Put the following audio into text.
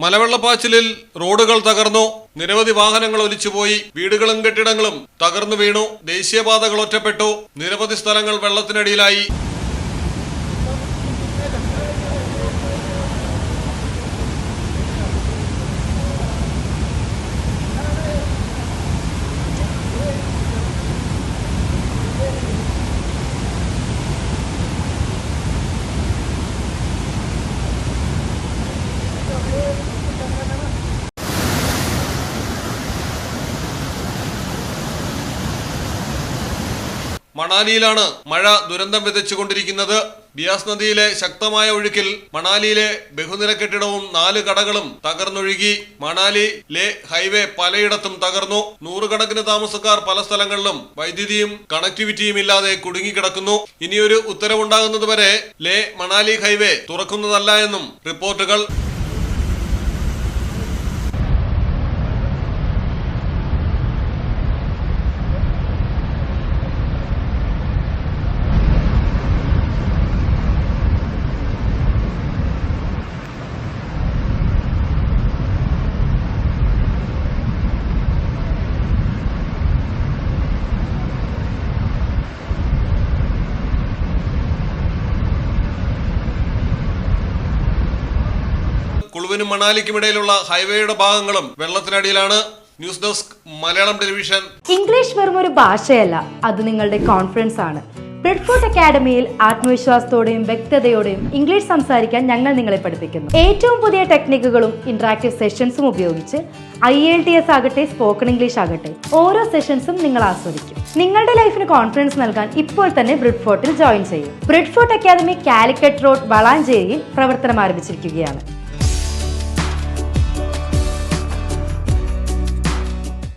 മലവെള്ളപ്പാച്ചിലിൽ റോഡുകൾ തകർന്നു. നിരവധി വാഹനങ്ങൾ ഒലിച്ചുപോയി. വീടുകളും കെട്ടിടങ്ങളും തകർന്നു വീണു. ദേശീയപാതകൾ ഒറ്റപ്പെട്ടു. നിരവധി സ്ഥലങ്ങൾ വെള്ളത്തിനടിയിലായി. മണാലിയിലാണ് മഴ ദുരന്തം വിതച്ചുകൊണ്ടിരിക്കുന്നത്. ബിയാസ് നദിയിലെ ശക്തമായ ഒഴുക്കിൽ മണാലിയിലെ ബഹുനില കെട്ടിടവും നാല് കടകളും തകർന്നൊഴുകി. മണാലി ലേ ഹൈവേ പലയിടത്തും തകർന്നു. നൂറുകണക്കിന് താമസക്കാർ പല സ്ഥലങ്ങളിലും വൈദ്യുതിയും കണക്ടിവിറ്റിയും ഇല്ലാതെ കുടുങ്ങിക്കിടക്കുന്നു. ഇനിയൊരു ഉത്തരവുണ്ടാകുന്നതുവരെ ലേ മണാലി ഹൈവേ തുറക്കുന്നതല്ല എന്നും റിപ്പോർട്ടുകൾ. കുളുവിനും മണാലിക്കും ഇടയിലുള്ള ഹൈവേയുടെ ഭാഗങ്ങളും വെള്ളത്തിനടിയിലാണ്. News desk Malayalam television. English വെറും ഒരു ഭാഷയല്ല അത് നിങ്ങളുടെ കോൺഫിഡൻസ് ആണ്. ബ്രെഡ്ഫോർട്ട് അക്കാഡമിയിൽ ആത്മവിശ്വാസത്തോടെയും വ്യക്തതയോടെയും ഇംഗ്ലീഷ് സംസാരിക്കാൻ ഞങ്ങൾ നിങ്ങളെ പഠിപ്പിക്കുന്നു. ഏറ്റവും പുതിയ ടെക്നിക്കുകളും ഇന്ററാക്റ്റീവ് സെഷൻസും ഉപയോഗിച്ച് ഐ എൽ ടി എസ് ആകട്ടെ സ്പോക്കൺ ഇംഗ്ലീഷ് ആകട്ടെ ഓരോ സെഷൻസും നിങ്ങൾ ആസ്വദിക്കും. നിങ്ങളുടെ ലൈഫിന് കോൺഫിഡൻസ് നൽകാൻ ഇപ്പോൾ തന്നെ ബ്രിഡ്ഫോർട്ടിൽ ജോയിൻ ചെയ്യും. ബ്രിഡ്ഫോർട്ട് അക്കാദമി കാലിക്കറ്റ് റോഡ് വളാഞ്ചേരിയിൽ പ്രവർത്തനം ആരംഭിച്ചിരിക്കുകയാണ്.